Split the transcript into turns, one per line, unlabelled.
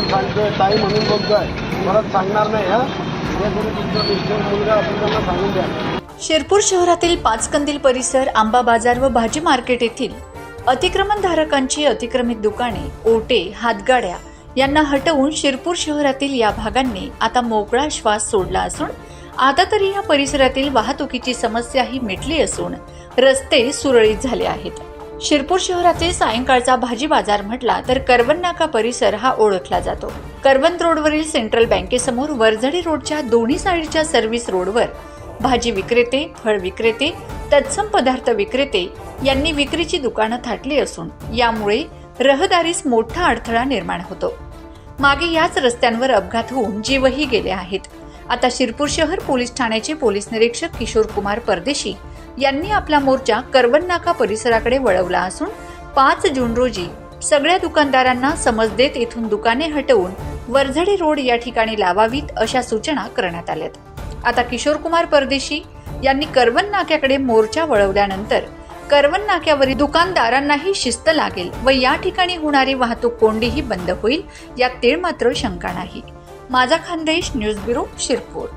सांगतोय ताई म्हणून बघतोय परत सांगणार नाही हा?
शिरपूर शहरातील पाचकंदील परिसर आंबा बाजार व भाजी मार्केट येथील अतिक्रमणधारकांची अतिक्रमित दुकाने ओटे हातगाड्या यांना हटवून शिरपूर शहरातील या भागांनी आता मोकळा श्वास सोडला असून आता तरी या परिसरातील वाहतुकीची समस्याही मिटली असून रस्ते सुरळीत झाले आहेत. शिरपूर शहरातील सायंकाळचा भाजी बाजार म्हटला तर करवन नाका परिसर हा ओळखला जातो. करवण रोडवरील सेंट्रल बँकेसमोर वरझडी रोडच्या दोन्ही साईडच्या सर्व्हिस रोडवर भाजी विक्रेते फळ विक्रेते तत्सम पदार्थ विक्रेते यांनी विक्रीची दुकानं थाटली असून यामुळे रहदारीस मोठा अडथळा निर्माण होतो. मागे याच रस्त्यांवर अपघात होऊन जीवही गेले आहेत. आता शिरपूर शहर पोलीस ठाण्याचे पोलीस निरीक्षक किशोर कुमार परदेशी यांनी आपला मोर्चा करवण नाका परिसराकडे वळवला असून पाच जून रोजी सगळ्या दुकानदारांना समज देत येथून दुकाने हटवून वरझडी रोड या ठिकाणी लावावीत अशा सूचना करण्यात आल्यात. आता किशोर कुमार परदेशी यांनी करवन नाक्याकडे मोर्चा वळवल्यानंतर करवन नाक्यावरील दुकानदारांनाही शिस्त लागेल व या ठिकाणी होणारी वाहतूक कोंडीही बंद होईल यात तीळ मात्र शंका नाही. माझा खानदेश न्यूज ब्युरो शिरपूर.